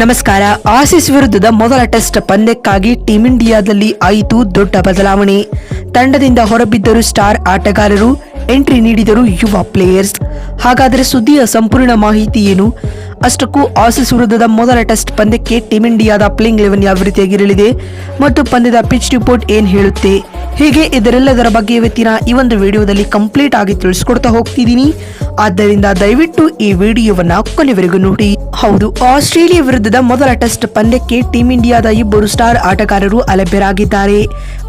ನಮಸ್ಕಾರ. ಆಸಿಸ್ ವಿರುದ್ಧದ ಮೊದಲ ಟೆಸ್ಟ್ ಪಂದ್ಯಕ್ಕಾಗಿ ಟೀಂ ಇಂಡಿಯಾದಲ್ಲಿ ಆಯಿತು ದೊಡ್ಡ ಬದಲಾವಣೆ. ತಂಡದಿಂದ ಹೊರಬಿದ್ದರು ಸ್ಟಾರ್ ಆಟಗಾರರು ಎಂಟ್ರಿ ನೀಡಿದರು ಯುವ ಪ್ಲೇಯರ್ಸ್. ಹಾಗಾದರೆ ಸುದ್ದಿಯ ಸಂಪೂರ್ಣ ಮಾಹಿತಿ ಏನು? ಅಷ್ಟಕ್ಕೂ ಆಸೀಸ್ ವಿರುದ್ಧದ ಮೊದಲ ಟೆಸ್ಟ್ ಪಂದ್ಯಕ್ಕೆ ಟೀಂ ಇಂಡಿಯಾದ ಪ್ಲೇಯಿಂಗ್ ಲೆವೆನ್ ಯಾವ ರೀತಿಯಾಗಿರಲಿದೆ ಮತ್ತು ಪಂದ್ಯದ ಪಿಚ್ ರಿಪೋರ್ಟ್ ಏನ್ ಹೇಳುತ್ತೆ? ಹೀಗೆ ಇದರೆಲ್ಲದರ ಬಗ್ಗೆ ಇವತ್ತಿನ ಈ ಒಂದು ವಿಡಿಯೋದಲ್ಲಿ ಕಂಪ್ಲೀಟ್ ಆಗಿ ತಿಳಿಸ್ಕೊಡ್ತಾ ಹೋಗ್ತಿದ್ದೀನಿ. ಆದ್ದರಿಂದ ದಯವಿಟ್ಟು ಈ ವಿಡಿಯೋವನ್ನ ಕೊನೆವರೆಗೂ ನೋಡಿ. ಹೌದು, ಆಸ್ಟ್ರೇಲಿಯಾ ವಿರುದ್ಧದ ಮೊದಲ ಟೆಸ್ಟ್ ಪಂದ್ಯಕ್ಕೆ ಟೀಂ ಇಂಡಿಯಾದ ಇಬ್ಬರು ಸ್ಟಾರ್ ಆಟಗಾರರು ಅಲಭ್ಯರಾಗಿದ್ದಾರೆ.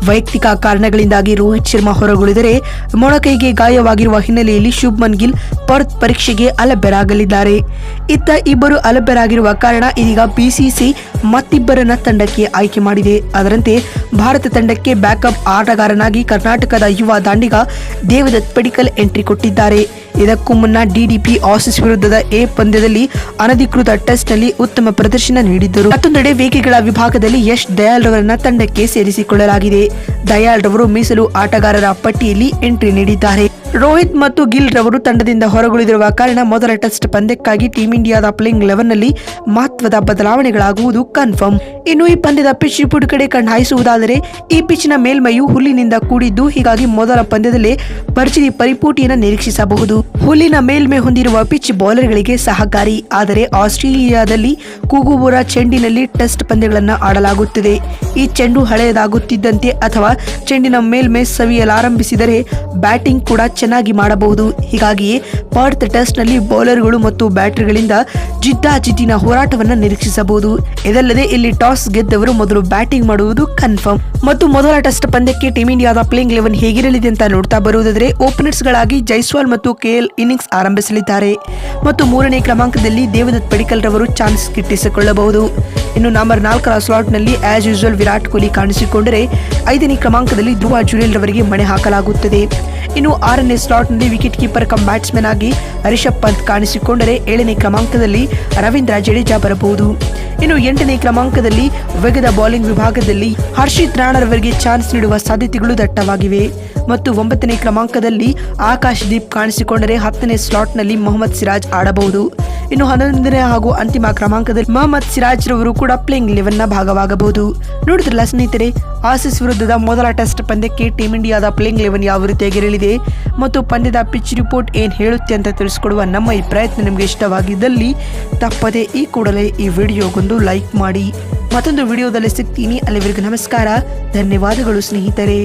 ವೈಯಕ್ತಿಕ ಕಾರಣಗಳಿಂದಾಗಿ ರೋಹಿತ್ ಶರ್ಮಾ ಹೊರಗುಳಿದರೆ ಮೊಣಕೈಗೆ ಗಾಯವಾಗಿರುವ ಹಿನ್ನೆಲೆಯಲ್ಲಿ ಶುಭ್ಮನ್ ಗಿಲ್ ಪರ್ತ್ ಪರೀಕ್ಷೆಗೆ ಅಲಭ್ಯರಾಗಲಿದ್ದಾರೆ. ಇತ್ತ ಇಬ್ಬರು ಅಲಭ್ಯರಾಗಿರುವ ಕಾರಣ ಇದೀಗ ಬಿಸಿಸಿ ಮತ್ತಿಬ್ಬರನ್ನ ತಂಡಕ್ಕೆ ಆಯ್ಕೆ ಮಾಡಿದೆ. ಅದರಂತೆ ಭಾರತ ತಂಡಕ್ಕೆ ಬ್ಯಾಕಪ್ ಆಟಗಾರನಾಗಿ ಕರ್ನಾಟಕದ ಯುವ ದಾಂಡಿಗ ದೇವದತ್ ಪಡಿಕಲ್ ಎಂಟ್ರಿ ಕೊಟ್ಟಿದ್ದಾರೆ. ಇದಕ್ಕೂ ಮುನ್ನ ಡಿಡಿಪಿ ಆಸಿಸ್ ವಿರುದ್ಧದ ಎ ಪಂದ್ಯದಲ್ಲಿ ಅನಧಿಕೃತ ಟೆಸ್ಟ್ನಲ್ಲಿ ಉತ್ತಮ ಪ್ರದರ್ಶನ ನೀಡಿದ್ದರು. ಮತ್ತೊಂದೆಡೆ ವೇಗಿಗಳ ವಿಭಾಗದಲ್ಲಿ ಯಶ್ ದಯಾಳ್ ರವರನ್ನ ತಂಡಕ್ಕೆ ಸೇರಿಸಿಕೊಳ್ಳಲಾಗಿದೆ. ದಯಾಳ್ ರವರು ಮೀಸಲು ಆಟಗಾರರ ಪಟ್ಟಿಯಲ್ಲಿ ಎಂಟ್ರಿ ನೀಡಿದ್ದಾರೆ. ರೋಹಿತ್ ಮತ್ತು ಗಿಲ್ ರವರು ತಂಡದಿಂದ ಹೊರಗುಳಿದಿರುವ ಕಾರಣ ಮೊದಲ ಟೆಸ್ಟ್ ಪಂದ್ಯಕ್ಕಾಗಿ ಟೀಂ ಇಂಡಿಯಾದ ಪ್ಲೇಯಿಂಗ್ ಲೆವೆನ್ನಲ್ಲಿ ಮಹತ್ವದ ಬದಲಾವಣೆಗಳಾಗುವುದು ಕನ್ಫರ್ಮ್. ಇನ್ನು ಈ ಪಂದ್ಯದ ಪಿಚ್ ರಿಪೋರ್ಟ್ ಕಡೆ ಕಣ್ಣಾಯಿಸುವುದಾದರೆ, ಈ ಪಿಚ್ನ ಮೇಲ್ಮೈಯು ಹುಲ್ಲಿನಿಂದ ಕೂಡಿದ್ದು, ಹೀಗಾಗಿ ಮೊದಲ ಪಂದ್ಯದಲ್ಲೇ ಭರ್ಜರಿ ಪರಿಪೂಟಿಯನ್ನು ನಿರೀಕ್ಷಿಸಬಹುದು. ಹುಲ್ಲಿನ ಮೇಲ್ಮೆ ಹೊಂದಿರುವ ಪಿಚ್ ಬೌಲರ್ಗಳಿಗೆ ಸಹಕಾರಿ. ಆದರೆ ಆಸ್ಟ್ರೇಲಿಯಾದಲ್ಲಿ ಕೂಗುಬೂರ ಚೆಂಡಿನಲ್ಲಿ ಟೆಸ್ಟ್ ಪಂದ್ಯಗಳನ್ನು ಆಡಲಾಗುತ್ತದೆ. ಈ ಚೆಂಡು ಹಳೆಯದಾಗುತ್ತಿದ್ದಂತೆ ಅಥವಾ ಚೆಂಡಿನ ಮೇಲ್ಮೆ ಸವಿಯಲಾರಂಭಿಸಿದರೆ ಬ್ಯಾಟಿಂಗ್ ಕೂಡ ಚೆನ್ನಾಗಿ ಮಾಡಬಹುದು. ಹೀಗಾಗಿಯೇ ಪರ್ತ್ ಟೆಸ್ಟ್ನಲ್ಲಿ ಬೌಲರ್ಗಳು ಮತ್ತು ಬ್ಯಾಟರ್ಗಳಿಂದ ಜಿದ್ದಾಜಿದ್ದಿನ ಹೋರಾಟವನ್ನು ನಿರೀಕ್ಷಿಸಬಹುದು. ಇದಲ್ಲದೆ ಇಲ್ಲಿ ಟಾಸ್ ಗೆದ್ದವರು ಮೊದಲು ಬ್ಯಾಟಿಂಗ್ ಮಾಡುವುದು ಕನ್ಫರ್ಮ್. ಮತ್ತು ಮೊದಲ ಟೆಸ್ಟ್ ಪಂದ್ಯಕ್ಕೆ ಟೀಮ್ ಇಂಡಿಯಾದ ಪ್ಲೇಯಿಂಗ್ ಲೆವೆನ್ ಹೇಗಿರಲಿದೆ ಅಂತ ನೋಡ್ತಾ ಬರುವುದಾದರೆ ಓಪನರ್ಸ್ಗಳಾಗಿ ಜೈಸ್ವಾಲ್ ಮತ್ತು ಕೆಎಲ್ ಇನ್ನಿಂಗ್ಸ್ ಆರಂಭಿಸಲಿದ್ದಾರೆ. ಮತ್ತು ಮೂರನೇ ಕ್ರಮಾಂಕದಲ್ಲಿ ದೇವದತ್ ಪಡಿಕಲ್ ರವರು ಚಾನ್ಸ್ ಗಿಟ್ಟಿಸಿಕೊಳ್ಳಬಹುದು. ಇನ್ನು ನಂಬರ್ ನಾಲ್ಕರ ಸ್ಲಾಟ್ನಲ್ಲಿ ಆಸ್ ಯೂಶುವಲ್ ವಿರಾಟ್ ಕೊಹ್ಲಿ ಕಾಣಿಸಿಕೊಂಡರೆ ಐದನೇ ಕ್ರಮಾಂಕದಲ್ಲಿ ಧ್ರುವ ಜುರೇಲ್ ರವರಿಗೆ ಮಣೆ ಹಾಕಲಾಗುತ್ತದೆ. ಇನ್ನು ಆರನೇ ಸ್ಲಾಟ್ನಲ್ಲಿ ವಿಕೆಟ್ ಕೀಪರ್ ಕಮ್ ಬ್ಯಾಟ್ಸ್ಮನ್ ಆಗಿ ರಿಷಬ್ ಪಂತ್ ಕಾಣಿಸಿಕೊಂಡರೆ ಏಳನೇ ಕ್ರಮಾಂಕದಲ್ಲಿ ರವೀಂದ್ರ ಜಡೇಜಾ ಬರಬಹುದು. ಇನ್ನು ಎಂಟನೇ ಕ್ರಮಾಂಕದಲ್ಲಿ ವೇಗದ ಬೌಲಿಂಗ್ ವಿಭಾಗದಲ್ಲಿ ಹರ್ಷಿತ್ ರಾಣರವರಿಗೆ ಚಾನ್ಸ್ ನೀಡುವ ಸಾಧ್ಯತೆಗಳು ದಟ್ಟವಾಗಿವೆ. ಮತ್ತು ಒಂಬತ್ತನೇ ಕ್ರಮಾಂಕದಲ್ಲಿ ಆಕಾಶ್ ದೀಪ್ ಕಾಣಿಸಿಕೊಂಡರೆ ಹತ್ತನೇ ಸ್ಲಾಟ್ನಲ್ಲಿ ಮೊಹಮ್ಮದ್ ಸಿರಾಜ್ ಆಡಬಹುದು. ಇನ್ನು ಹನ್ನೊಂದನೇ ಹಾಗೂ ಅಂತಿಮ ಕ್ರಮಾಂಕದಲ್ಲಿ ಮೊಹಮ್ಮದ್ ಸಿರಾಜ್ ರವರು ಕೂಡ ಪ್ಲೇಯಿಂಗ್ನ ಭಾಗವಾಗಬಹುದು. ನೋಡಿದ್ರಲ್ಲ ಸ್ನೇಹಿತರೆ, ಆಸಿಸ್ ವಿರುದ್ಧದ ಮೊದಲ ಟೆಸ್ಟ್ ಪಂದ್ಯಕ್ಕೆ ಟೀಂ ಇಂಡಿಯಾದ ಪ್ಲೇಯಿಂಗ್ ಲೆವೆನ್ ಯಾವ ರೀತಿಯಾಗಿರಲಿದೆ ಮತ್ತು ಪಂದ್ಯದ ಪಿಚ್ ರಿಪೋರ್ಟ್ ಏನು ಹೇಳುತ್ತೆ ಅಂತ ತಿಳಿಸ್ಕೊಡುವ ನಮ್ಮ ಈ ಪ್ರಯತ್ನ ನಿಮಗೆ ಇಷ್ಟವಾಗಿದ್ದಲ್ಲಿ ತಪ್ಪದೆ ಈ ಕೂಡಲೇ ಈ ವಿಡಿಯೋಗೊಂದು ಲೈಕ್ ಮಾಡಿ. ಮತ್ತೊಂದು ವಿಡಿಯೋದಲ್ಲಿ ಸಿಗ್ತೀನಿ. ಅಲ್ಲಿವರೆಗೂ ನಮಸ್ಕಾರ. ಧನ್ಯವಾದಗಳು ಸ್ನೇಹಿತರೆ.